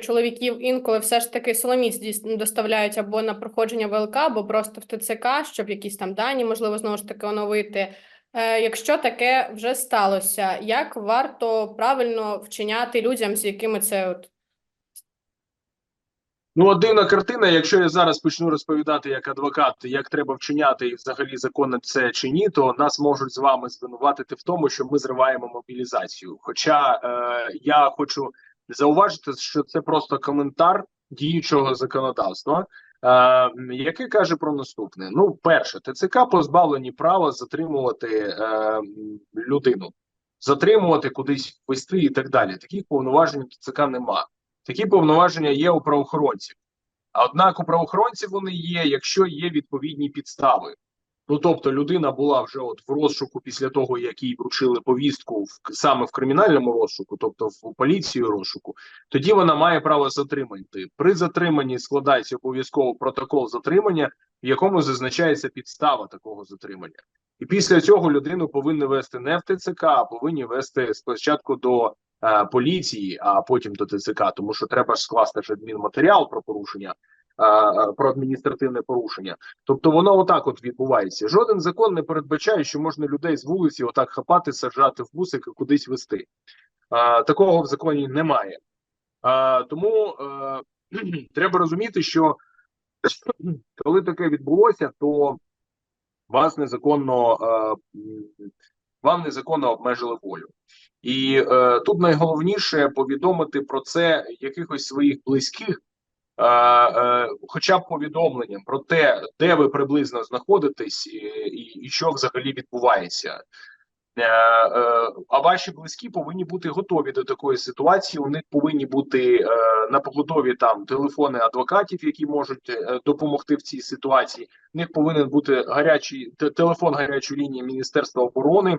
чоловіків інколи все ж таки соломіць дійс- доставляють або на проходження ВЛК, або просто в ТЦК, щоб якісь там дані, можливо, знову ж таки оновити. Е, Якщо таке вже сталося, як варто правильно вчиняти людям, з якими це от Ну, от дивна картина. Якщо я зараз почну розповідати як адвокат, як треба вчиняти і взагалі законно це чи ні, то нас можуть з вами звинуватити в тому, що ми зриваємо мобілізацію. Хоча е, я хочу зауважити, що це просто коментар діючого законодавства, е, яке каже про наступне: ну, перше, ТЦК позбавлені права затримувати е, людину, затримувати кудись вести і так далі. Таких повноважень ТЦК немає. Такі повноваження є у правоохоронців. Однак у правоохоронців вони є, якщо є відповідні підстави. Ну тобто людина була вже от в розшуку після того, як їй вручили повістку в саме в кримінальному розшуку, тобто в поліцію розшуку, тоді вона має право затримати. При затриманні складається обов'язково протокол затримання, в якому зазначається підстава такого затримання. І після цього людину повинні вести не в ТЦК, а повинні вести спочатку до е, поліції, а потім до ТЦК, тому що треба ж скласти ж адмінматеріал про порушення, про адміністративне порушення. Тобто воно отак от відбувається. Жоден закон не передбачає, що можна людей з вулиці отак хапати, саджати в бусик і кудись вести. Такого в законі немає. Тому е, треба розуміти, що коли таке відбулося, то вас незаконно е, вам незаконно обмежили волю. І е, тут найголовніше повідомити про це якихось своїх близьких, хоча б повідомленням про те, де ви приблизно знаходитесь, і, і, і що взагалі відбувається. Е, е, а ваші близькі повинні бути готові до такої ситуації. У них повинні бути е, на поготові там телефони адвокатів, які можуть е, допомогти в цій ситуації. У них повинен бути гарячий телефон гарячої лінії Міністерства оборони,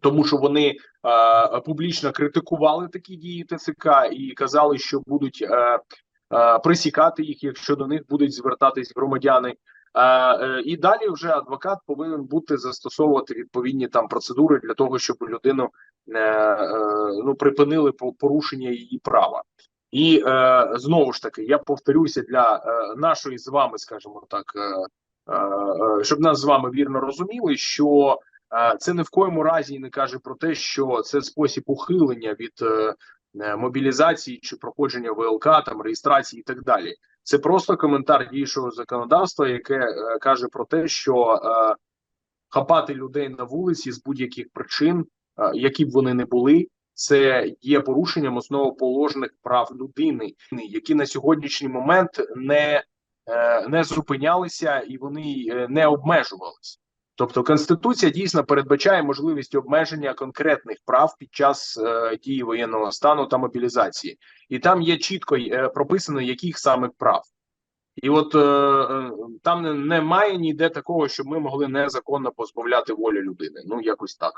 тому що вони е, публічно критикували такі дії ТЦК і казали, що будуть е, е, присікати їх, якщо до них будуть звертатись громадяни. Е, е, і далі вже адвокат повинен бути застосовувати відповідні там процедури для того, щоб людину е, е, ну припинили по- порушення її права. І е, знову ж таки, я повторюся для е, нашої з вами, скажімо так, е, е, е, щоб нас з вами вірно розуміли, що е, це ні в коєму разі не каже про те, що це спосіб ухилення від е, е, мобілізації чи проходження ВЛК, там реєстрації і так далі. Це просто коментар діючого законодавства, яке е, каже про те, що е, хапати людей на вулиці з будь-яких причин, е, які б вони не були, це є порушенням основоположних прав людини, які на сьогоднішній момент не, е, не зупинялися і вони е, не обмежувалися. Тобто Конституція дійсно передбачає можливість обмеження конкретних прав під час е, дії воєнного стану та мобілізації, і там є чітко е, прописано, яких саме прав. І от е, е, там немає ніде такого, щоб ми могли незаконно позбавляти волі людини. Ну якось так.